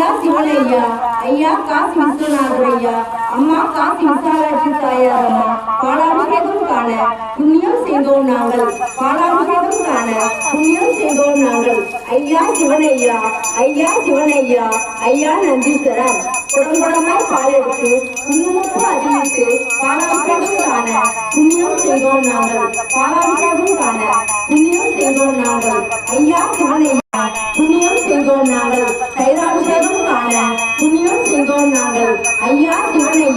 ஐயா சிவனையா ஐயா காசி விஸ்வநாதரையா. அம்மா காசி விசாலாட்சி தாயாரம்மா பாலாபிஷேகம் காண புண்ணியம் செய்தோம் நாங்கள். பாலாபிஷேகம் காண புண்ணியம் செய்தோம் நாங்கள். ஐயா சிவனையா ஐயா சிவனையா ஐயா நந்தீஸ்வரர் குடம்புடமாய் பால் எடுத்து குங்குமப்பு அறிவித்து பாலாபிஷேகம் காண புண்ணியம் செய்தோம் நாங்கள். பாலாபிஷேகம் காண புண்ணியம் செய்தோம் நாங்கள். ஐயா சிவனையா புண்ணியம் செய்தோம் நாங்கள்.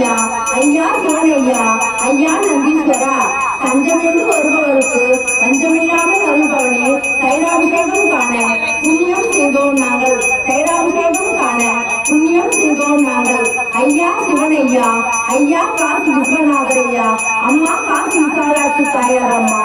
ஐயா. ஐயா சிவனையா ஐயா? நந்தீஸ்வரா. தஞ்சமென்று வருபவருக்கு பஞ்சமில்லாமல் அருள்பவனே தைராபிஷேகம் காண புண்ணியம் செய்தோம் நாங்கள். தைராபிஷேகம் காண புண்ணியம் செய்தோம் நாங்கள். ஐயா சிவனையா ஐயா. காசி விஸ்வநாதரையா அம்மா காசி விசாலாட்சி தாயார் அம்மா.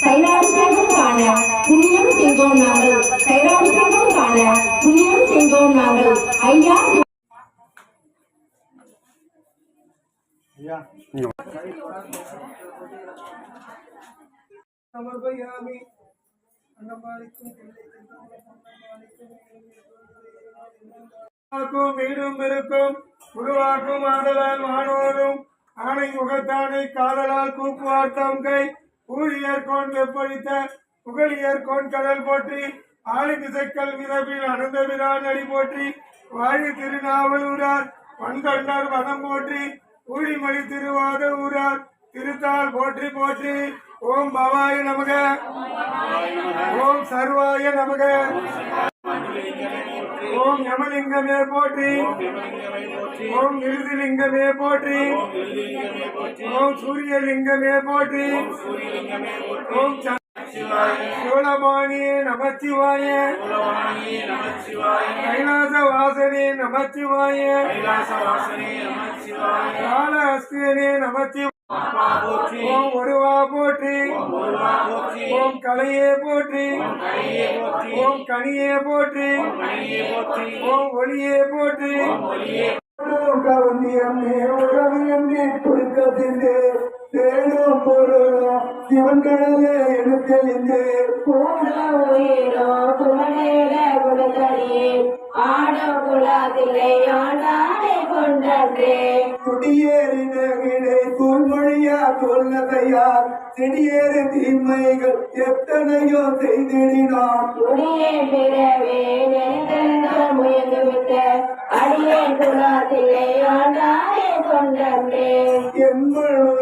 தைராபிஷேகம் காண புண்ணியம் செய்தோம் நாங்கள். தைராபிஷேகம் காண புண்ணியம் செய்தோம் நாங்கள். ஐயா உருவாக்கும் ஆடலால் மாணவரும் ஆணை முகத்தானை காதலால் கூக்குவார்த்தம் கை. ஊழியர் கோன் வெப்பழித்த புகழியர் கோன் கடல் போற்றி. ஆளி திசைக்கல் விதவில் அனந்தவிரான் அடி போற்றி வாழி திருநாவலூரார் வன்கண்டார் வனம் போற்றி. ஊழிமணி திருவாத ஊரார் திருத்தாள் போற்றி போற்றி ஓம் பவாய நமக. ஓம் சர்வாய நமக. ஓம் யமலிங்கமே போற்றி. ஓம் நிருதிலிங்கமே போற்றி. ஓம் சூரியலிங்கமே போற்றி. ஓம் ச- சூலபாணியே நமச்சிவாய. கைலாச வாசனே நமச்சிவாய. காலஹஸ்தியனே நமச்சிவாய. ஓம் ஒருவா போற்றி. ஓம் கலையே போற்றி. ஓம் கனியே போற்றி. ஓம் ஒளியே போற்றி. கவனியம்மே உறவியம்மே கொடுக்கதில்லை தேடும் பொருளும் சிவன் கடலே எடுத்தெளிந்து கூட உயிரோ குமரேட குடத்தடியே. ஆட குலாதிலே ஆண்டாடை கொண்டன்றே குடியேறின விடை தூள்மொழியா சொல்லதையார் செடியேறு தீமைகள் எத்தனையோ செய்திடினான் குடியே பிறவே முயன்று விட்ட அடியே குலாதிலே ஆண்டாடை கொண்டன்றே எங்களுக்கு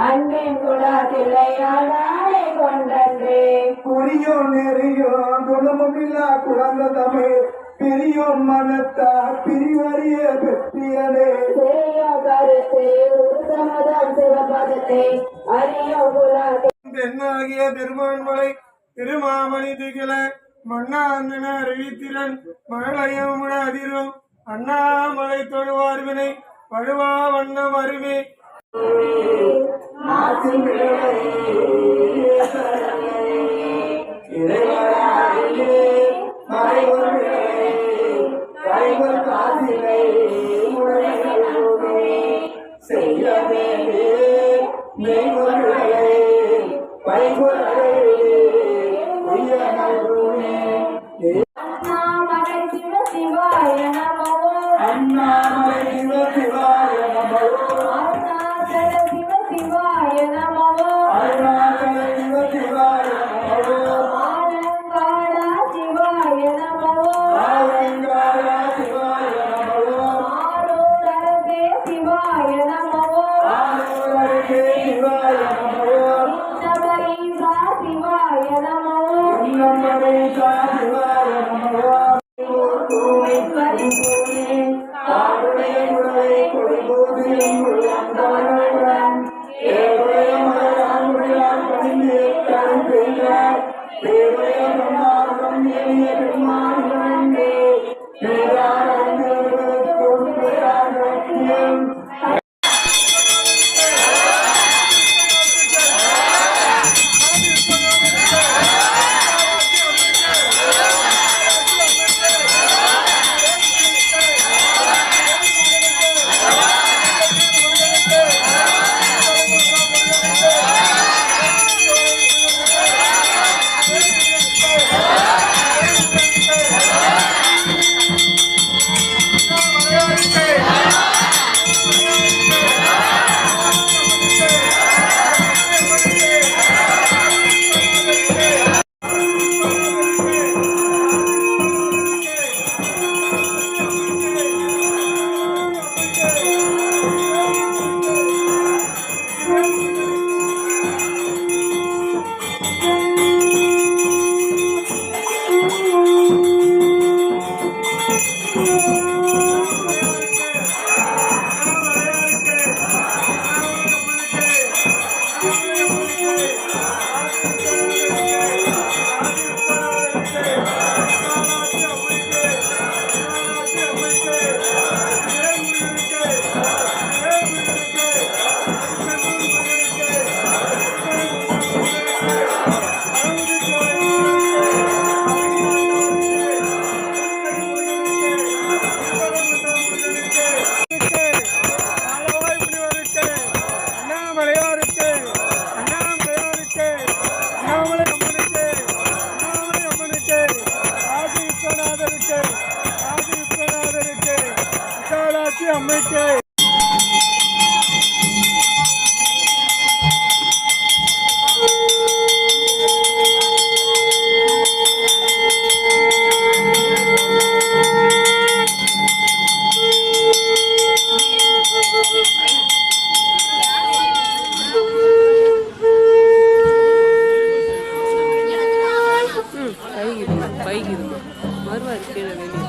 அன்பின் குலாதிலே ஆண்டாடை கொண்டன்றே. குறியோ நெறியோ குணமுமில்லா குழந்த தமிழ். பிரியோ மனத்தா பிரிவறிய பெற்றியனே. சேய கருத்து உருசமதம் சிவபதத்தை அரிய குலாதி பெண்ணாகிய பெருமான்மலை திருமாமணி திகில மண்ணாந்தன அறிவித்திரன் மழலையமுட அதிரும் அண்ணாமலை தொழுவார்வினை வழுவா வண்ணம் அருமே அண்ணாமலை பைக் இது பைக் இது மறுவாரு கீழே வெளியே.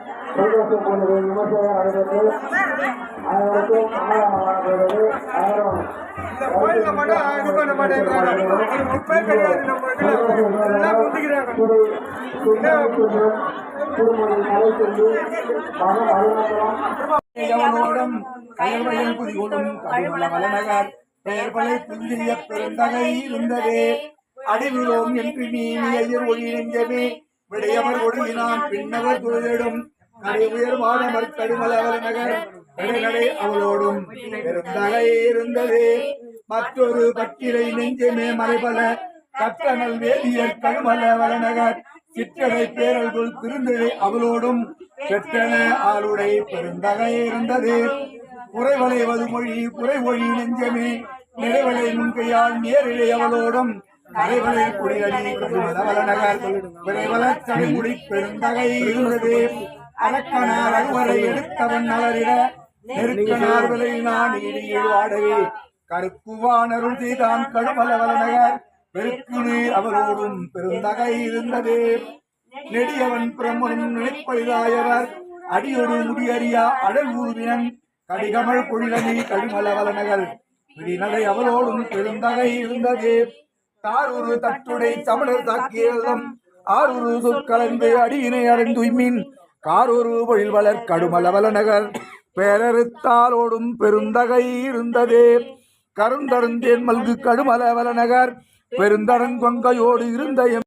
பன்னெண்டு இரண்டாயிரத்தி இருபத்தி ஐந்து நடைபெற்று அனைவருக்கும் அன்னதானமானது அனைவரும் இந்த திருமணம் சொல்லி கயல்வயல் புதிகொடும் கடுமல பெயர் பலை புந்திரிய பெருந்தகை இருந்ததே. அடிவிலோம் என்று நீ எதிர் ஒளி நெஞ்சமே. விடையவர் ஒடுங்கினான் பின்னவர் தொழிலிடும் நடை உயர் கடுமல வலநகர் அவளோடும் பெருந்தகை இருந்தது. மற்றொரு பட்டிரை நெஞ்சமே மறைபல கட்டணல் வேதியர் கடுமல வலநகர் சிற்றடை பேரல்குள் திருந்தழை அவளோடும் பெற்றன ஆளுடை பெருந்தகை இருந்தது. குறைவளைவது மொழி குறைமொழி நெஞ்சமே. நிறைவலை முன்கையால் நேரிழை அவளோடும் நடைவலை குடியடி கடுமல வளநகர் விரைவல தலைமுடி பெருந்தகை இருந்தது. அலக்கனார் அறுவரை எடுத்தவன் நலரிட நெருக்கனார் விலை நான் இடியில் வாடவே அருள் செய்தான் கடுமல நகர் பெருக்கு நீர் அவரோடும் பெருந்தகை இருந்தது. நெடியவன் பிரம்மனும் நினைப்பதாயவர் அடியொரு முடியறியா அடல் ஊர்வினன் கடிகமல் பொழிலனி கடிமல நகர் விடிநடை அவளோடும் பெருந்தகை இருந்தது. தாரூரு தட்டுடை தமிழர் தாக்கியதம் ஆரூரு சொற்கலந்து அடியினை அடைந்துய்மின். காரூரு பொழில்வளர் கடுமலவல நகர். பேரறுத்தாலோடும் பெருந்தகை இருந்ததே. கருந்தருந்தேன் மல்கு கடுமலவல நகர். பெருந்தரங்கொங்கையோடு இருந்த